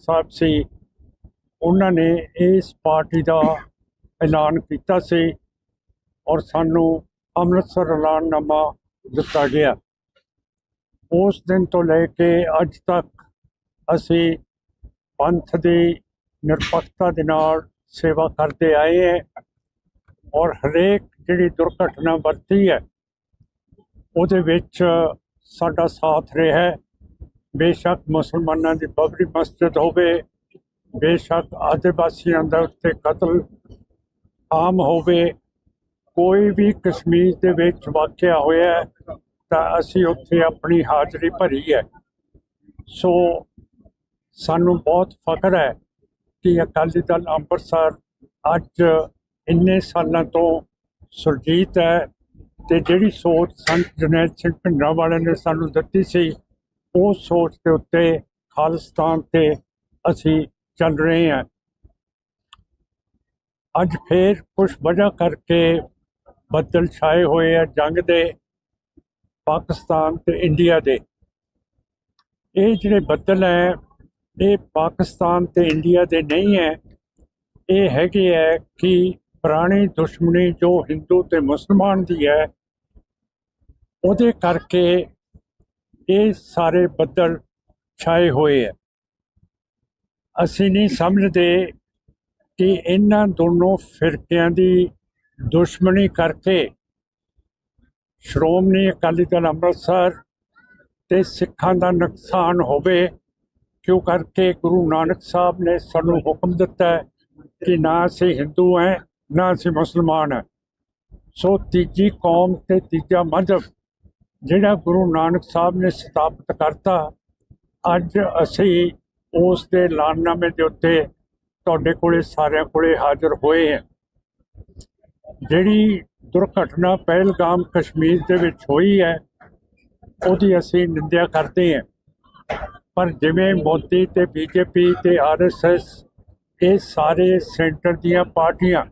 ਸਾਹਿਬ ਸੀ, ਉਹਨਾਂ ਨੇ ਇਸ ਪਾਰਟੀ ਦਾ ਐਲਾਨ ਕੀਤਾ ਸੀ ਔਰ ਸਾਨੂੰ ਅੰਮ੍ਰਿਤਸਰ ਐਲਾਨਨਾਮਾ ਦਿੱਤਾ ਗਿਆ। ਉਸ ਦਿਨ ਤੋਂ ਲੈ ਕੇ ਅੱਜ ਤੱਕ ਅਸੀਂ ਪੰਥ ਦੀ ਨਿਰਪੱਖਤਾ ਦੇ ਨਾਲ ਸੇਵਾ ਕਰਦੇ ਆਏ ਹਾਂ ਔਰ ਹਰੇਕ ਜਿਹੜੀ ਦੁਰਘਟਨਾ ਵਰਤੀ ਹੈ, ਉਹਦੇ ਵਿੱਚ ਸਾਡਾ ਸਾਥ ਰਿਹਾ ਹੈ। ਬੇਸ਼ੱਕ ਮੁਸਲਮਾਨਾਂ ਦੀ ਬਬਰੀ ਮਸਜਿਦ ਹੋਵੇ, ਬੇਸ਼ੱਕ ਆਦਿਵਾਸੀਆਂ ਦਾ ਉੱਤੇ ਕਤਲ ਆਮ ਹੋਵੇ, ਕੋਈ ਵੀ ਕਸ਼ਮੀਰ ਦੇ ਵਿੱਚ ਵਾਕਿਆ ਹੋਇਆ ਤਾਂ ਅਸੀਂ ਉੱਥੇ ਆਪਣੀ ਹਾਜ਼ਰੀ ਭਰੀ ਹੈ। ਸੋ ਸਾਨੂੰ ਬਹੁਤ ਫਖਰ ਹੈ ਕਿ ਅਕਾਲੀ ਦਲ ਅੰਮ੍ਰਿਤਸਰ ਅੱਜ ਇੰਨੇ ਸਾਲਾਂ ਤੋਂ ਸੁਰਜੀਤ ਹੈ ਤੇ ਜਿਹੜੀ ਸੋਚ ਸੰਤ ਜਨੈਲ ਸਿੰਘ ਭਿੰਡਰਾਂ ਵਾਲਿਆਂ ਨੇ ਸਾਨੂੰ ਦਿੱਤੀ ਸੀ ਉਸ ਸੋਚ ਦੇ ਉੱਤੇ ਖਾਲਿਸਤਾਨ ਤੇ ਅਸੀਂ ਚੱਲ ਰਹੇ ਹਾਂ। ਅੱਜ ਫੇਰ ਕੁਝ ਵਜ੍ਹਾ ਕਰਕੇ ਬੱਦਲ ਛਾਏ ਹੋਏ ਆ ਜੰਗ ਦੇ, ਪਾਕਿਸਤਾਨ ਤੇ ਇੰਡੀਆ ਦੇ। ਇਹ ਜਿਹੜੇ ਬੱਦਲ ਹੈ, ਇਹ ਪਾਕਿਸਤਾਨ ਤੇ ਇੰਡੀਆ ਦੇ ਨਹੀਂ ਹੈ। ਇਹ ਹੈਗੇ ਹੈ ਕਿ ਪੁਰਾਣੀ ਦੁਸ਼ਮਣੀ ਜੋ ਹਿੰਦੂ ਤੇ ਮੁਸਲਮਾਨ ਦੀ ਹੈ, ਉਹਦੇ ਕਰਕੇ ਇਹ ਸਾਰੇ ਬੱਦਲ ਛਾਏ ਹੋਏ ਹੈ ਅਸੀਂ ਨਹੀਂ ਸਮਝਦੇ ਕਿ ਇਹਨਾਂ ਦੋਨੋਂ ਫਿਰਕਿਆਂ ਦੀ ਦੁਸ਼ਮਣੀ ਕਰਕੇ ਸ਼੍ਰੋਮਣੀ ਅਕਾਲੀ ਦਲ ਅੰਮ੍ਰਿਤਸਰ ਤੇ ਸਿੱਖਾਂ ਦਾ ਨੁਕਸਾਨ ਹੋਵੇ, ਕਿਉਂ ਕਰਕੇ ਗੁਰੂ ਨਾਨਕ ਸਾਹਿਬ ਨੇ ਸਾਨੂੰ ਹੁਕਮ ਦਿੱਤਾ ਕਿ ਨਾ ਅਸੀਂ ਹਿੰਦੂ ਹੈ ਨਾ ਅਸੀਂ ਮੁਸਲਮਾਨ ਹੈ ਸੋ ਤੀਜੀ ਕੌਮ ਤੇ ਤੀਜਾ ਮਜ਼ਹਬ ਜਿਹੜਾ ਗੁਰੂ ਨਾਨਕ ਸਾਹਿਬ ਨੇ ਸਥਾਪਿਤ ਕਰਤਾ, ਅੱਜ ਅਸੀਂ ਉਸ ਦੇ ਐਲਾਨਨਾਮੇ ਦੇ ਉੱਤੇ ਤੁਹਾਡੇ ਕੋਲੇ ਸਾਰਿਆਂ ਕੋਲੇ ਹਾਜ਼ਰ ਹੋਏ ਹਾਂ। ਜਿਹੜੀ ਦੁਰਘਟਨਾ ਪਹਿਲਗਾਮ ਕਸ਼ਮੀਰ ਦੇ ਵਿੱਚ ਹੋਈ ਹੈ, ਉਹਦੀ ਅਸੀਂ ਨਿੰਦਿਆ ਕਰਦੇ ਹਾਂ। ਪਰ ਜਿਵੇਂ ਮੋਦੀ ਤੇ ਬੀਜੇਪੀ ਤੇ ਆਰਐਸਐਸ ਇਹ ਸਾਰੇ ਸੈਂਟਰ ਦੀਆਂ ਪਾਰਟੀਆਂ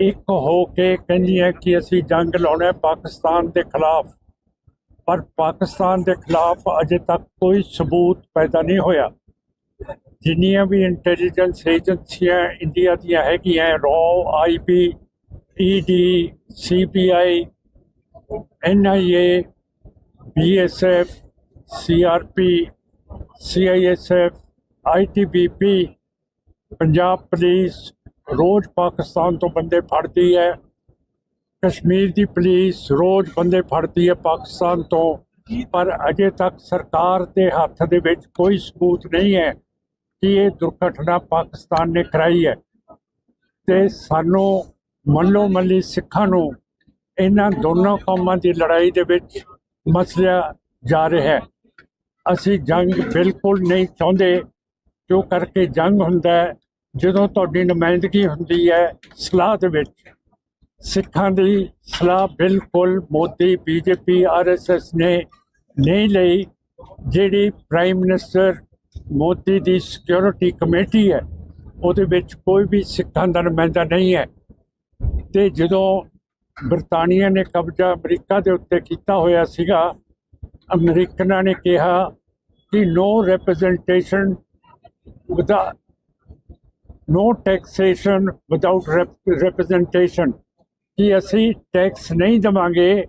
ਇੱਕ ਹੋ ਕੇ ਕਹਿੰਦੀਆਂ ਕਿ ਅਸੀਂ ਜੰਗ ਲਾਉਣਾ ਪਾਕਿਸਤਾਨ ਦੇ ਖਿਲਾਫ। ਪਰ ਪਾਕਿਸਤਾਨ ਦੇ ਖਿਲਾਫ ਅਜੇ ਤੱਕ ਕੋਈ ਸਬੂਤ ਪੈਦਾ ਨਹੀਂ ਹੋਇਆ। ਜਿੰਨੀਆਂ ਵੀ ਇੰਟੈਲੀਜੈਂਸ ਏਜੰਸੀਆਂ ਇੰਡੀਆ ਦੀਆਂ ਹੈਗੀਆਂ ਰੋ IB ED CBI NIA BSF CRP CISF ITBP Punjab police ਰੋਜ਼ ਪਾਕਿਸਤਾਨ ਤੋਂ ਬੰਦੇ ਫੜਦੀ ਹੈ। ਕਸ਼ਮੀਰ ਦੀ ਪੁਲਿਸ ਰੋਜ਼ ਬੰਦੇ ਫੜਦੀ ਹੈ ਪਾਕਿਸਤਾਨ ਤੋਂ। ਪਰ ਅਜੇ ਤੱਕ ਸਰਕਾਰ ਦੇ ਹੱਥ ਦੇ ਵਿੱਚ ਕੋਈ ਸਬੂਤ ਨਹੀਂ ਹੈ ਕਿ ਇਹ ਦੁਰਘਟਨਾ ਪਾਕਿਸਤਾਨ ਨੇ ਕਰਾਈ ਹੈ। ਤੇ ਸਾਨੂੰ ਮੱਲੋ ਮੱਲੀ ਸਿੱਖਾਂ ਨੂੰ ਇਹਨਾਂ ਦੋਨੋਂ ਕੌਮਾਂ ਦੀ ਲੜਾਈ ਦੇ ਵਿੱਚ ਮਸਲਿਆ ਜਾ ਰਿਹਾ ਹੈ। ਅਸੀਂ ਜੰਗ ਬਿਲਕੁਲ ਨਹੀਂ ਚਾਹੁੰਦੇ, ਜੋ ਕਰਕੇ ਜੰਗ ਹੁੰਦਾ ਹੈ, ਜਦੋਂ ਤੁਹਾਡੀ ਨੁਮਾਇੰਦਗੀ ਹੁੰਦੀ ਹੈ ਸਲਾਹ ਦੇ ਵਿੱਚ। ਸਿੱਖਾਂ ਦੀ ਸਲਾਹ ਬਿਲਕੁਲ ਮੋਦੀ, ਬੀਜੇਪੀ ਆਰਐਸਐਸ ਨੇ ਨਹੀਂ ਲਈ, ਜਿਹੜੀ ਪ੍ਰਾਈਮ ਮਿਨਿਸਟਰ ਮੋਦੀ ਦੀ ਸਿਕਿਉਰਿਟੀ ਕਮੇਟੀ ਹੈ, ਉਹਦੇ ਵਿੱਚ ਕੋਈ ਵੀ ਸਿੱਖਾਂ ਦਾ ਨੁਮਾਇੰਦਾ ਨਹੀਂ ਹੈ। ਤੇ ਜਦੋਂ ਬਰਤਾਨੀਆ ਨੇ ਕਬਜ਼ਾ ਅਮਰੀਕਾ ਦੇ ਉੱਤੇ ਕੀਤਾ ਹੋਇਆ ਸੀਗਾ, ਅਮਰੀਕਨਾਂ ਨੇ ਕਿਹਾ ਕਿ ਨੋ ਰਿਪਰੈਜ਼ੈਂਟੇਸ਼ਨ ਵਿਦਾ ਨੋ ਟੈਕਸੇਸ਼ਨ ਵਿਦਆਊਟ ਰਿਪਰੈਜ਼ੈਂਟੇਸ਼ਨ ਕਿ ਅਸੀਂ ਟੈਕਸ ਨਹੀਂ ਦਵਾਂਗੇ,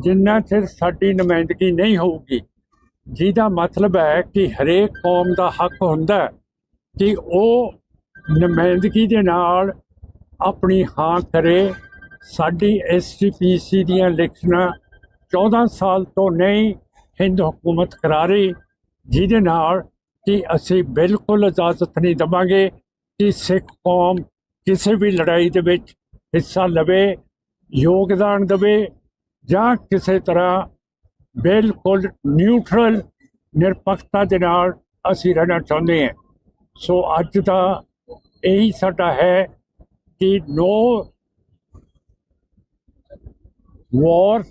ਜਿੰਨਾ ਚਿਰ ਸਾਡੀ ਨੁਮਾਇੰਦਗੀ ਨਹੀਂ ਹੋਊਗੀ। ਜਿਹਦਾ ਮਤਲਬ ਹੈ ਕਿ ਹਰੇਕ ਕੌਮ ਦਾ ਹੱਕ ਹੁੰਦਾ ਕਿ ਉਹ ਨੁਮਾਇੰਦਗੀ ਦੇ ਨਾਲ ਆਪਣੀ ਹਾਂ ਕਰੇ। ਸਾਡੀ ਐਸਟੀਪੀਸੀ ਦੀਆਂ ਇਲੈਕਸ਼ਨਾਂ 14 ਸਾਲ ਤੋਂ ਨਹੀਂ, ਹਿੰਦ ਹਕੂਮਤ ਕਰਾ ਰਹੀ, ਜਿਹਦੇ ਨਾਲ ਕਿ ਅਸੀਂ ਬਿਲਕੁਲ ਇਜਾਜ਼ਤ ਨਹੀਂ ਦਵਾਂਗੇ ਕਿ ਸਿੱਖ ਕੌਮ ਕਿਸੇ ਵੀ ਲੜਾਈ ਦੇ ਵਿੱਚ ਹਿੱਸਾ ਲਵੇ। ਯੋਗਦਾਨ ਦੇਵੇ ਜਾਂ ਕਿਸੇ ਤਰ੍ਹਾਂ ਬਿਲਕੁਲ ਨਿਊਟਰਲ ਨਿਰਪੱਖਤਾ ਦੇ ਨਾਲ ਅਸੀਂ ਰਹਿਣਾ ਚਾਹੁੰਦੇ ਹਾਂ। ਸੋ ਅੱਜ ਦਾ ਇਹੀ ਸਾਡਾ ਹੈ ਕਿ ਨੋ ਵਾਰ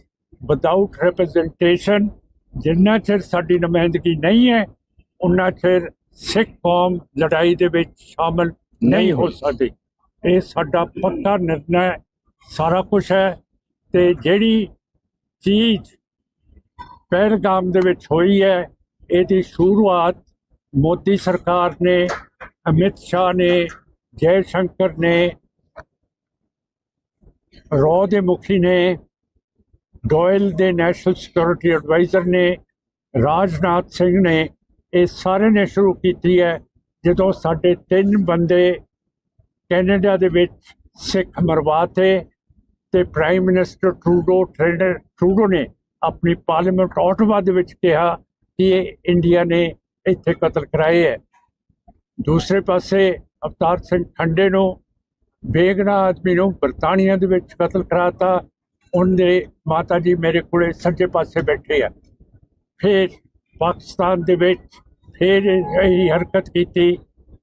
ਵਿਦਆਊਟ ਰਿਪਰੈਜ਼ੈਂਟੇਸ਼ਨ ਜਿੰਨਾ ਚਿਰ ਸਾਡੀ ਨੁਮਾਇੰਦਗੀ ਨਹੀਂ ਹੈ ਉਨਾ ਚਿਰ ਸਿੱਖ ਕੌਮ ਲੜਾਈ ਦੇ ਵਿੱਚ ਸ਼ਾਮਲ ਨਹੀਂ ਹੋ ਸਕਦੀ। ਇਹ ਸਾਡਾ ਪੱਕਾ ਨਿਰਣਾ ਹੈ, ਸਾਰਾ ਕੁਝ ਹੈ ਤੇ ਜਿਹੜੀ ਚੀਜ਼ ਪਹਿਲਗਾਮ ਦੇ ਵਿੱਚ ਹੋਈ ਹੈ, ਇਹਦੀ ਸ਼ੁਰੂਆਤ ਮੋਦੀ ਸਰਕਾਰ ਨੇ, ਅਮਿਤ ਸ਼ਾਹ ਨੇ ਜੈ ਸ਼ੰਕਰ ਨੇ ਰੋ ਦੇ ਮੁਖੀ ਨੇ, ਡੋਇਲ ਦੇ ਨੈਸ਼ਨਲ ਸਿਕਿਉਰਿਟੀ ਐਡਵਾਈਜ਼ਰ ਨੇ, ਰਾਜਨਾਥ ਸਿੰਘ ਨੇ, ਇਹ ਸਾਰੇ ਨੇ ਸ਼ੁਰੂ ਕੀਤੀ ਹੈ। ਜਦੋਂ ਸਾਡੇ ਤਿੰਨ ਬੰਦੇ ਕੈਨੇਡਾ ਦੇ ਵਿੱਚ ਸਿੱਖ ਮਰਵਾਤੇ ਤੇ prime minister Trudeau trader Trudeau ਨੇ ਆਪਣੀ ਪਾਰਲੀਮੈਂਟ ਆਟੋਵਾ ਦੇ ਵਿੱਚ ਕਿਹਾ ਕਿ ਇਹ ਇੰਡੀਆ ਨੇ ਇੱਥੇ ਕਤਲ ਕਰਾਏ ਹੈ। ਦੂਸਰੇ ਪਾਸੇ ਅਵਤਾਰ ਸਿੰਘ ਖੰਡੇ ਨੂੰ ਬੇਗਨਾ ਆਦਮੀ ਨੂੰ ਬਰਤਾਨੀਆ ਦੇ ਵਿੱਚ ਕਤਲ ਕਰਾਤਾ, ਉਹਦੇ ਮਾਤਾ ਜੀ ਮੇਰੇ ਕੋਲੇ ਸੱਜੇ ਪਾਸੇ ਬੈਠੇ ਆ। ਫਿਰ ਪਾਕਿਸਤਾਨ ਦੇ ਵਿੱਚ ਫਿਰ ਇਹ ਹਰਕਤ ਕੀਤੀ।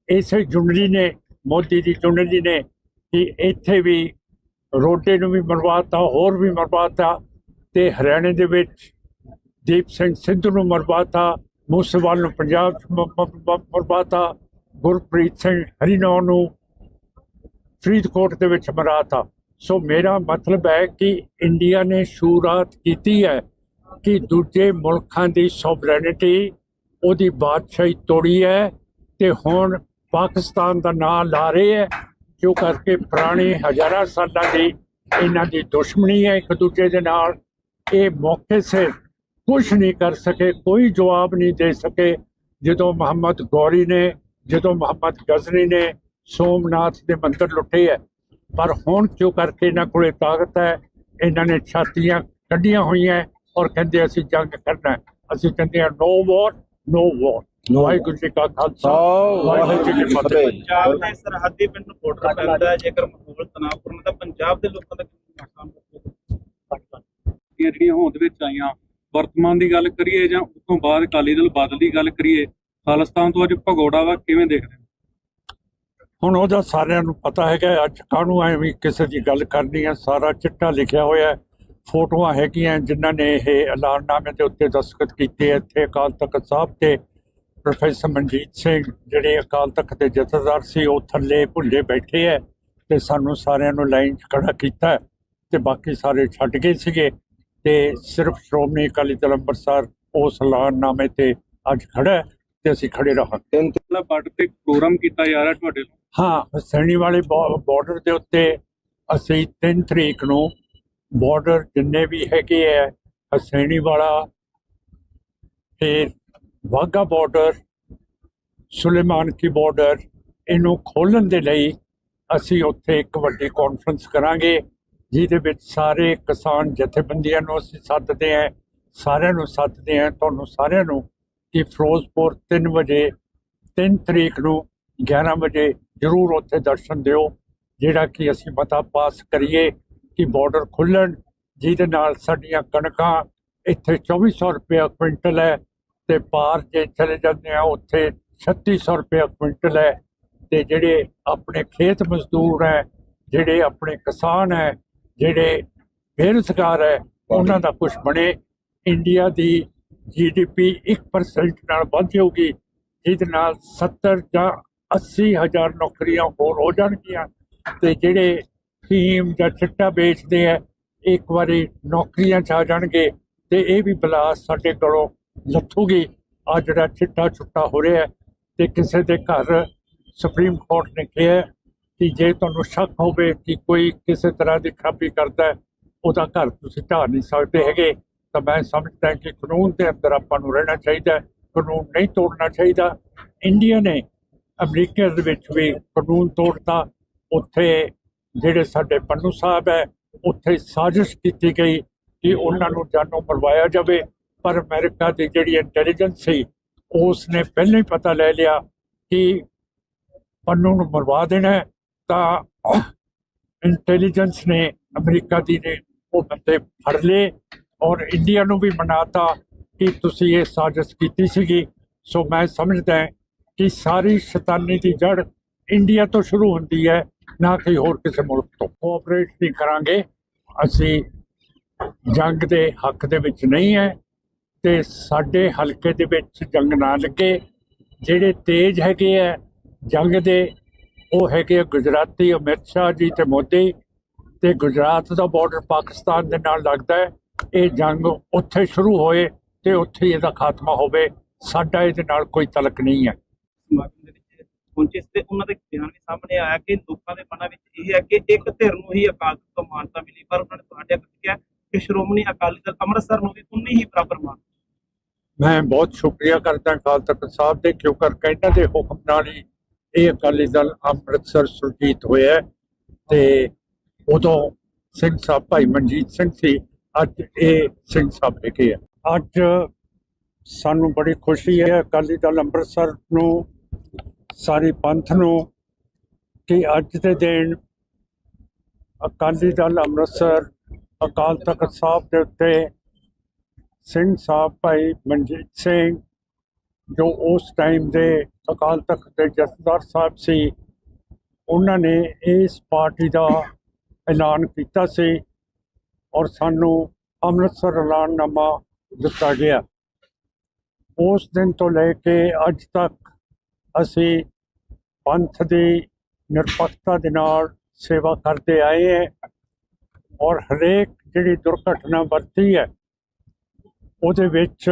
ਇਸੇ ਜੁੰਡਲੀ ਨੇ, ਮੋਦੀ ਦੀ ਜੁੰਡਲੀ ਨੇ ਕਿ ਇੱਥੇ ਵੀ ਰੋਡੇ ਨੂੰ ਵੀ ਮਰਵਾਤਾ ਹੋਰ ਵੀ ਮਰਵਾਤਾ ਤੇ ਹਰਿਆਣੇ ਦੇ ਵਿੱਚ ਦੀਪ ਸਿੰਘ ਸਿੱਧੂ ਨੂੰ ਮਰਵਾਤਾ ਮੂਸੇਵਾਲ ਨੂੰ ਪੰਜਾਬ 'ਚ ਮ- ਮ- ਮਰਵਾਤਾ ਗੁਰਪ੍ਰੀਤ ਸਿੰਘ ਹਰੀਨੌਰ ਨੂੰ ਫਰੀਦਕੋਟ ਦੇ ਵਿੱਚ ਮਰਾਤਾ ਸੋ ਮੇਰਾ ਮਤਲਬ ਹੈ ਕਿ ਇੰਡੀਆ ਨੇ ਸ਼ੁਰੂਆਤ ਕੀਤੀ ਹੈ ਕਿ ਦੂਜੇ ਮੁਲਕਾਂ ਦੀ ਸੋਵਰੇਨਿਟੀ ਉਹਦੀ ਬਾਦਸ਼ਾਹੀ ਤੋੜੀ ਹੈ ਤੇ ਹੁਣ ਪਾਕਿਸਤਾਨ ਦਾ ਨਾਂ ਲਾ ਰਹੇ ਹੈ ਜੋ ਕਰਕੇ ਪੁਰਾਣੇ ਹਜ਼ਾਰਾਂ ਸਾਲਾਂ ਦੀ ਇਹਨਾਂ ਦੀ ਦੁਸ਼ਮਣੀ ਹੈ ਇੱਕ ਦੂਜੇ ਦੇ ਨਾਲ। ਇਹ ਮੌਕੇ ਸਿਰ ਕੁਝ ਨਹੀਂ ਕਰ ਸਕੇ, ਕੋਈ ਜਵਾਬ ਨਹੀਂ ਦੇ ਸਕੇ। ਜਦੋਂ ਮੁਹੰਮਦ ਗੌਰੀ ਨੇ, ਜਦੋਂ ਮੁਹੰਮਦ ਗਜ਼ਨੀ ਨੇ ਸੋਮਨਾਥ ਦੇ ਮੰਦਰ ਲੁੱਟੇ ਹੈ, ਪਰ ਹੁਣ ਕਿਉਂ ਕਰਕੇ ਇਹਨਾਂ ਕੋਲੇ ਤਾਕਤ ਹੈ? ਇਹਨਾਂ ਨੇ ਛਾਤੀਆਂ ਕੱਢੀਆਂ ਹੋਈਆਂ ਔਰ ਕਹਿੰਦੇ ਅਸੀਂ ਜੰਗ ਕਰਨਾ ਅਸੀਂ ਕਹਿੰਦੇ ਆ ਨੋ ਵਾਰ ਨੋ ਵਾਰ No. ਵਾਹਿਗੁਰੂ ਜੀ ਕਾ ਖਾਲਸਾ ਵਾਹਿਗੁਰੂ ਜੀ ਕੀ ਫਤਿਹ। ਪੰਜਾਬ ਦੇ ਸਰਹੱਦੀ ਪਿੰਡ ਬਾਰਡਰ ਪੈਂਦਾ ਹੈ ਜੇਕਰ ਮਾਹੌਲ ਤਣਾਅਪੂਰਨ ਤਾਂ ਪੰਜਾਬ ਦੇ ਲੋਕਾਂ ਦਾ ਕੀ ਨੁਕਸਾਨ ਦੀਆਂ ਜਿਹੜੀਆਂ ਹੋਂਦ ਵਿੱਚ ਆਈਆਂ ਵਰਤਮਾਨ ਦੀ ਗੱਲ ਕਰੀਏ ਜਾਂ ਉਸ ਤੋਂ ਬਾਅਦ ਅਕਾਲੀ ਦਲ ਬਾਦਲ ਦੀ ਗੱਲ ਕਰੀਏ ਖਾਲਿਸਤਾਨ ਤੋਂ ਅੱਜ ਭਗੌੜਾ ਵਾ ਕਿਵੇਂ ਦੇਖਦੇ ਹੁਣ ਉਹਦਾ ਸਾਰਿਆਂ ਨੂੰ ਪਤਾ ਹੈਗਾ ਅੱਜ ਕਾਹਨੂੰ ਐਵੇਂ ਕਿਸੇ ਦੀ ਗੱਲ ਕਰਨੀ ਹੈ ਸਾਰਾ ਚਿੱਟਾ ਲਿਖਿਆ ਹੋਇਆ ਹੈ। ਫੋਟੋਆਂ ਹੈਗੀਆਂ ਜਿਨ੍ਹਾਂ ਨੇ ਇਹ ਐਲਾਨਨਾਮੇ ਦੇ ਉੱਤੇ ਦਸਤਖਤ ਕੀਤੇ। ਇੱਥੇ ਅਕਾਲ ਤਖਤ ਸਾਹਿਬ ਤੇ ਪ੍ਰੋਫੈਸਰ ਮਨਜੀਤ ਸਿੰਘ ਜਿਹੜੇ ਅਕਾਲ ਤਖਤ ਦੇ ਜਥੇਦਾਰ ਸੀ ਉਹ ਥੱਲੇ ਭੁੱਲੇ ਬੈਠੇ ਹੈ ਤੇ ਸਾਨੂੰ ਸਾਰਿਆਂ ਨੂੰ ਲਾਈਨ 'ਚ ਖੜਾ ਕੀਤਾ ਤੇ ਬਾਕੀ ਸਾਰੇ ਛੱਡ ਗਏ ਸੀਗੇ। ਤੇ ਸਿਰਫ ਸ਼੍ਰੋਮਣੀ ਅਕਾਲੀ ਦਲ ਅੰਮ੍ਰਿਤਸਰ ਉਸ ਐਲਾਨਨਾਮੇ ਤੇ ਅੱਜ ਖੜਾ ਤੇ ਅਸੀਂ ਖੜੇ ਰਹਾਂਗੇ। ਤਿੰਨ ਪਹਿਲਾਂ ਬਾਰਡਰ ਤੇ ਪ੍ਰੋਗਰਾਮ ਕੀਤਾ ਜਾ ਰਿਹਾ ਤੁਹਾਡੇ ਹਾਂ ਹਸੈਣੀ ਵਾਲੇ ਬਾਰਡਰ ਦੇ ਉੱਤੇ ਅਸੀਂ 3 ਤਰੀਕ ਨੂੰ ਬਾਰਡਰ ਜਿੰਨੇ ਵੀ ਹੈਗੇ ਹੈ ਹਸੈਣੀ ਵਾਲਾ ਫਿਰ Wagah border Sulemanki border ਇਹਨੂੰ ਖੋਲਣ ਦੇ ਲਈ ਅਸੀਂ ਉੱਥੇ ਇੱਕ ਵੱਡੀ ਕਾਨਫਰੰਸ ਕਰਾਂਗੇ, ਜਿਹਦੇ ਵਿੱਚ ਸਾਰੇ ਕਿਸਾਨ ਜਥੇਬੰਦੀਆਂ ਨੂੰ ਅਸੀਂ ਸੱਦਦੇ ਹਾਂ, ਸਾਰਿਆਂ ਨੂੰ ਸੱਦਦੇ ਹਾਂ, ਤੁਹਾਨੂੰ ਸਾਰਿਆਂ ਨੂੰ ਕਿ ਫਿਰੋਜ਼ਪੁਰ 3 ਵਜੇ 3 ਤਰੀਕ ਨੂੰ 11 ਵਜੇ ਜ਼ਰੂਰ ਉੱਥੇ ਦਰਸ਼ਨ ਦਿਓ, ਜਿਹੜਾ ਕਿ ਅਸੀਂ ਮਤਾ ਪਾਸ ਕਰੀਏ। ਕਿ ਬਾਰਡਰ ਖੁੱਲਣ, ਜਿਹਦੇ ਨਾਲ ਸਾਡੀਆਂ ਕਣਕਾਂ ਇੱਥੇ 2400 ਰੁਪਏ ਕੁਇੰਟਲ ਹੈ ਤੇ ਪਾਰ ਜੇ ਚਲੇ ਜਾਂਦੇ ਆ, ਉੱਥੇ 3600 ਰੁਪਏ ਕੁਇੰਟਲ ਹੈ ਤੇ ਜਿਹੜੇ ਆਪਣੇ ਖੇਤ ਮਜ਼ਦੂਰ ਹੈ, ਜਿਹੜੇ ਆਪਣੇ ਕਿਸਾਨ ਹੈ, ਜਿਹੜੇ ਬੇਰੁਜ਼ਗਾਰ ਹੈ, ਉਹਨਾਂ ਦਾ ਕੁਝ ਬਣੇ। ਇੰਡੀਆ ਦੀ ਜੀਡੀਪੀ 1% ਨਾਲ ਵੱਧ ਜਾਊਗੀ, ਜਿਹਦੇ ਨਾਲ 70 ਜਾਂ 80 ਹਜ਼ਾਰ ਨੌਕਰੀਆਂ ਹੋਰ ਹੋ ਜਾਣਗੀਆਂ ਤੇ ਜਿਹੜੇ ਫੀਮ ਜਾਂ ਚਿੱਟਾ ਵੇਚਦੇ ਆ, ਇੱਕ ਵਾਰੀ ਨੌਕਰੀਆਂ ਚ ਆ ਜਾਣਗੇ ਤੇ ਇਹ ਵੀ ਬਲਾਸ ਸਾਡੇ ਕੋਲੋਂ ਲੱਥੂਗੀ। ਆ ਜਿਹੜਾ ਚਿੱਟਾ ਛੁੱਟਾ ਹੋ ਰਿਹਾ ਹੈ ਤੇ ਕਿਸੇ ਦੇ ਘਰ ਸੁਪਰੀਮ ਕੋਰਟ ਨੇ ਕਿਹਾ ਕਿ ਜੇ ਤੁਹਾਨੂੰ ਸ਼ੱਕ ਹੋਵੇ ਕਿ ਕੋਈ ਕਿਸੇ ਤਰ੍ਹਾਂ ਦੀ ਖਰਾਬੀ ਕਰਦਾ ਉਹਦਾ ਘਰ ਤੁਸੀਂ ਢਾਹ ਨਹੀਂ ਸਕਦੇ ਹੈਗੇ। ਤਾਂ ਮੈਂ ਸਮਝਦਾ ਕਿ ਕਾਨੂੰਨ ਦੇ ਅੰਦਰ ਆਪਾਂ ਨੂੰ ਰਹਿਣਾ ਚਾਹੀਦਾ ਕਾਨੂੰਨ ਨਹੀਂ ਤੋੜਨਾ ਚਾਹੀਦਾ। ਇੰਡੀਆ ਨੇ ਅਮਰੀਕਾ ਦੇ ਵਿੱਚ ਵੀ ਕਾਨੂੰਨ ਤੋੜਤਾ, ਉੱਥੇ ਜਿਹੜੇ ਸਾਡੇ ਪੰਨੂ ਸਾਹਿਬ ਹੈ, ਉੱਥੇ ਸਾਜ਼ਿਸ਼ ਕੀਤੀ ਗਈ ਕਿ ਉਹਨਾਂ ਨੂੰ ਜਾਨੋਂ ਮਰਵਾਇਆ ਜਾਵੇ। ਪਰ ਅਮਰੀਕਾ ਦੀ ਜਿਹੜੀ ਇੰਟੈਲੀਜੈਂਸ ਸੀ ਉਸ ਨੇ ਪਹਿਲਾਂ ਹੀ ਪਤਾ ਲੈ ਲਿਆ ਕਿ ਪੰਨੂ ਨੂੰ ਮਰਵਾ ਦੇਣਾ ਤਾਂ ਇੰਟੈਲੀਜੈਂਸ ਨੇ ਅਮਰੀਕਾ ਦੀ ਨੇ ਉਹ ਬੰਦੇ ਫੜ ਲਏ ਔਰ ਇੰਡੀਆ ਨੂੰ ਵੀ ਮਨਾਤਾ ਕਿ ਤੁਸੀਂ ਇਹ ਸਾਜ਼ਿਸ਼ ਕੀਤੀ ਸੀਗੀ। ਸੋ ਮੈਂ ਸਮਝਦਾ ਕਿ ਸਾਰੀ ਸ਼ੈਤਾਨੀ ਦੀ ਜੜ ਇੰਡੀਆ ਤੋਂ ਸ਼ੁਰੂ ਹੁੰਦੀ ਹੈ। ਨਾ ਕਿ ਹੋਰ ਕਿਸੇ ਮੁਲਕ ਤੋਂ ਕੋਆਪਰੇਟ ਨਹੀਂ ਕਰਾਂਗੇ। ਅਸੀਂ ਜੰਗ ਦੇ ਹੱਕ ਦੇ ਵਿੱਚ ਨਹੀਂ ਹੈ ਤੇ ਸਾਡੇ ਹਲਕੇ ਦੇ ਵਿੱਚ ਜੰਗ ਨਾ ਲੱਗੇ। ਜਿਹੜੇ ਤੇਜ ਹੈਗੇ ਆ ਜੰਗ ਦੇ, ਉਹ ਹੈਗੇ ਆ ਗੁਜਰਾਤੀ ਅਮਿਤ ਸ਼ਾਹ ਜੀ ਤੇ ਮੋਦੀ ਤੇ ਗੁਜਰਾਤ ਦਾ ਬਾਰਡਰ ਪਾਕਿਸਤਾਨ ਦੇ ਨਾਲ ਲੱਗਦਾ ਹੈ। ਇਹ ਜੰਗ ਉੱਥੇ ਸ਼ੁਰੂ ਹੋਏ ਤੇ ਉੱਥੇ ਹੀ ਇਹਦਾ ਖਾਤਮਾ ਹੋਵੇ। ਸਾਡਾ ਇਹਦੇ ਨਾਲ ਕੋਈ ਤਲਕ ਨਹੀਂ ਹੈ। ਪਹੁੰਚੇ ਤੇ ਉਹਨਾਂ ਦੇ ਬਿਆਨ ਵੀ ਸਾਹਮਣੇ ਆਇਆ ਕਿ ਲੋਕਾਂ ਦੇ ਮਨਾਂ ਵਿੱਚ ਇਹ ਹੈ ਕਿ ਇੱਕ ਧਿਰ ਨੂੰ ਹੀ ਅਕਾਲ ਤਖਤ ਤੋਂ ਮਾਨਤਾ ਮਿਲੀ, ਪਰ ਉਹਨਾਂ ਨੇ ਤੁਹਾਡੇ ਅੱਗੇ ਕਿਹਾ ਕਿ ਸ਼੍ਰੋਮਣੀ ਅਕਾਲੀ ਦਲ ਅੰਮ੍ਰਿਤਸਰ ਨੂੰ ਵੀ ਉਨੀ ਹੀ ਬਰਾਬਰ ਮਾਨ ਮੈਂ ਬਹੁਤ ਸ਼ੁਕਰੀਆ ਕਰਦਾ ਅਕਾਲ ਤਖਤ ਸਾਹਿਬ ਦੇ, ਕਿਉਂਕਿ ਇਹਨਾਂ ਦੇ ਹੁਕਮ ਨਾਲ ਹੀ ਇਹ ਅਕਾਲੀ ਦਲ ਅੰਮ੍ਰਿਤਸਰ ਸੁਰਜੀਤ ਹੋਇਆ ਤੇ ਉਦੋਂ ਸਿੰਘ ਸਾਹਿਬ ਭਾਈ ਮਨਜੀਤ ਸਿੰਘ ਸੀ, ਅੱਜ ਇਹ ਸਿੰਘ ਸਾਹਿਬ ਹੈਗੇ ਆ ਅੱਜ ਸਾਨੂੰ ਬੜੀ ਖੁਸ਼ੀ ਹੈ ਅਕਾਲੀ ਦਲ ਅੰਮ੍ਰਿਤਸਰ ਨੂੰ ਸਾਰੀ ਪੰਥ ਨੂੰ ਕਿ ਅੱਜ ਦੇ ਦਿਨ ਅਕਾਲੀ ਦਲ ਅੰਮ੍ਰਿਤਸਰ, ਅਕਾਲ ਤਖਤ ਸਾਹਿਬ ਦੇ ਉੱਤੇ ਸਿੰਘ ਸਾਹਿਬ ਭਾਈ ਮਨਜੀਤ ਸਿੰਘ, ਜੋ ਉਸ ਟਾਈਮ ਦੇ ਅਕਾਲ ਤਖਤ ਦੇ ਜਥੇਦਾਰ ਸਾਹਿਬ ਸੀ, ਉਹਨਾਂ ਨੇ ਇਸ ਪਾਰਟੀ ਦਾ ਐਲਾਨ ਕੀਤਾ ਸੀ ਔਰ ਸਾਨੂੰ ਅੰਮ੍ਰਿਤਸਰ ਐਲਾਨਨਾਮਾ ਦਿੱਤਾ ਗਿਆ। ਉਸ ਦਿਨ ਤੋਂ ਲੈ ਕੇ ਅੱਜ ਤੱਕ ਅਸੀਂ ਪੰਥ ਦੀ ਨਿਰਪੱਖਤਾ ਦੇ ਨਾਲ ਸੇਵਾ ਕਰਦੇ ਆਏ ਹਾਂ ਔਰ ਹਰੇਕ ਜਿਹੜੀ ਦੁਰਘਟਨਾ ਵਰਤੀ ਹੈ, ਉਹਦੇ ਵਿੱਚ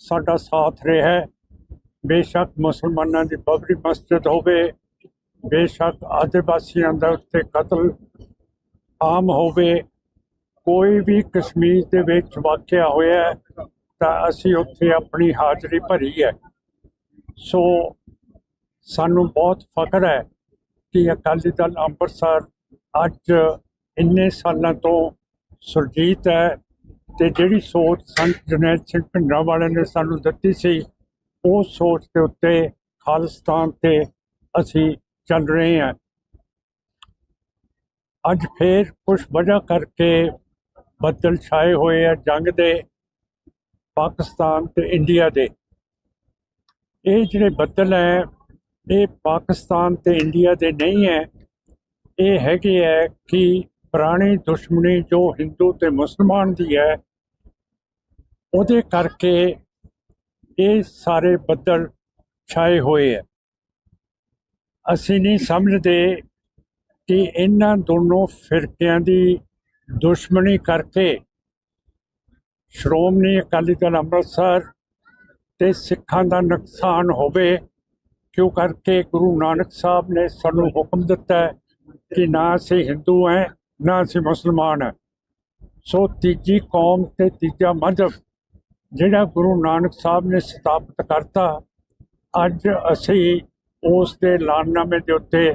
ਸਾਡਾ ਸਾਥ ਰਿਹਾ ਹੈ। ਬੇਸ਼ੱਕ ਮੁਸਲਮਾਨਾਂ ਦੀ ਬਬਰੀ ਮਸਜਿਦ ਹੋਵੇ, ਬੇਸ਼ੱਕ ਆਦਿਵਾਸੀਆਂ ਦਾ ਉੱਤੇ ਕਤਲ ਆਮ ਹੋਵੇ, ਕੋਈ ਵੀ ਕਸ਼ਮੀਰ ਦੇ ਵਿੱਚ ਵਾਕਿਆ ਹੋਇਆ ਤਾਂ ਅਸੀਂ ਉੱਥੇ ਆਪਣੀ ਹਾਜ਼ਰੀ ਭਰੀ ਹੈ। ਸੋ ਸਾਨੂੰ ਬਹੁਤ ਫਖਰ ਹੈ ਕਿ ਅਕਾਲੀ ਦਲ ਅੰਮ੍ਰਿਤਸਰ ਅੱਜ ਇੰਨੇ ਸਾਲਾਂ ਤੋਂ ਸੁਰਜੀਤ ਹੈ ਤੇ ਜਿਹੜੀ ਸੋਚ ਸੰਤ ਜਨੈਲ ਸਿੰਘ ਭਿੰਡਰਾਂ ਵਾਲਿਆਂ ਨੇ ਸਾਨੂੰ ਦਿੱਤੀ ਸੀ, ਉਹ ਸੋਚ ਦੇ ਉੱਤੇ ਖਾਲਿਸਤਾਨ ਤੇ ਅਸੀਂ ਚੱਲ ਰਹੇ ਹਾਂ। ਅੱਜ ਫੇਰ ਕੁਝ ਵਜ੍ਹਾ ਕਰਕੇ ਬੱਦਲ ਛਾਏ ਹੋਏ ਆ ਜੰਗ ਦੇ, ਪਾਕਿਸਤਾਨ ਤੇ ਇੰਡੀਆ ਦੇ। ਇਹ ਜਿਹੜੇ ਬੱਦਲ ਹੈ ਇਹ ਪਾਕਿਸਤਾਨ ਤੇ ਇੰਡੀਆ ਦੇ ਨਹੀਂ ਹੈ। ਇਹ ਹੈਗੇ ਹੈ ਕਿ ਪੁਰਾਣੀ ਦੁਸ਼ਮਣੀ ਜੋ ਹਿੰਦੂ ਤੇ ਮੁਸਲਮਾਨ ਦੀ ਹੈ, ਉਹਦੇ ਕਰਕੇ ਇਹ ਸਾਰੇ ਬੱਦਲ ਛਾਏ ਹੋਏ ਹੈ। ਅਸੀਂ ਨਹੀਂ ਸਮਝਦੇ ਕਿ ਇਹਨਾਂ ਦੋਨੋਂ ਫਿਰਕਿਆਂ ਦੀ ਦੁਸ਼ਮਣੀ ਕਰਕੇ ਸ਼੍ਰੋਮਣੀ ਅਕਾਲੀ ਦਲ ਅੰਮ੍ਰਿਤਸਰ ਤੇ ਸਿੱਖਾਂ ਦਾ ਨੁਕਸਾਨ ਹੋਵੇ। ਕਿਉਂ ਕਰਕੇ ਗੁਰੂ ਨਾਨਕ ਸਾਹਿਬ ਨੇ ਸਾਨੂੰ ਹੁਕਮ ਦਿੱਤਾ ਹੈ ਕਿ ਨਾ ਅਸੀਂ ਹਿੰਦੂ ਹੈ, ਨਾ ਅਸੀਂ ਮੁਸਲਮਾਨ ਹੈ। ਸੋ ਤੀਜੀ ਕੌਮ ਤੇ ਤੀਜਾ ਮਜ਼ਹਬ ਜਿਹੜਾ ਗੁਰੂ ਨਾਨਕ ਸਾਹਿਬ ਨੇ ਸਥਾਪਿਤ ਕਰਤਾ, ਅੱਜ ਅਸੀਂ ਉਸ ਦੇ ਐਲਾਨਨਾਮੇ ਦੇ ਉੱਤੇ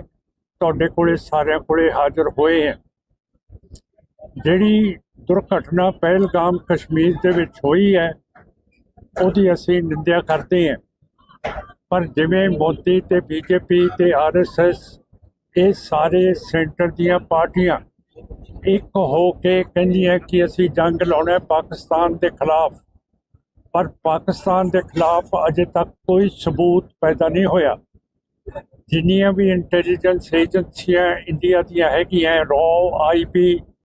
ਤੁਹਾਡੇ ਕੋਲੇ ਸਾਰਿਆਂ ਕੋਲੇ ਹਾਜ਼ਰ ਹੋਏ ਹਾਂ। ਜਿਹੜੀ ਦੁਰਘਟਨਾ ਪਹਿਲਗਾਮ ਕਸ਼ਮੀਰ ਦੇ ਵਿੱਚ ਹੋਈ ਹੈ, ਉਹਦੀ ਅਸੀਂ ਨਿੰਦਿਆ ਕਰਦੇ ਹਾਂ। ਪਰ ਜਿਵੇਂ ਮੋਦੀ ਤੇ ਬੀਜੇਪੀ ਤੇ ਆਰਐਸਐਸ ਇਹ ਸਾਰੇ ਸੈਂਟਰ ਦੀਆਂ ਪਾਰਟੀਆਂ ਇੱਕ ਹੋ ਕੇ ਕਹਿੰਦੀਆਂ ਕਿ ਅਸੀਂ ਜੰਗ ਲਾਉਣਾ ਪਾਕਿਸਤਾਨ ਦੇ ਖਿਲਾਫ। ਪਰ ਪਾਕਿਸਤਾਨ ਦੇ ਖਿਲਾਫ ਅਜੇ ਤੱਕ ਕੋਈ ਸਬੂਤ ਪੈਦਾ ਨਹੀਂ ਹੋਇਆ। ਜਿੰਨੀਆਂ ਵੀ ਇੰਟੈਲੀਜੈਂਸ ਏਜੰਸੀਆਂ ਇੰਡੀਆ ਦੀਆਂ ਹੈਗੀਆਂ ਰੋ ਆਈਬੀ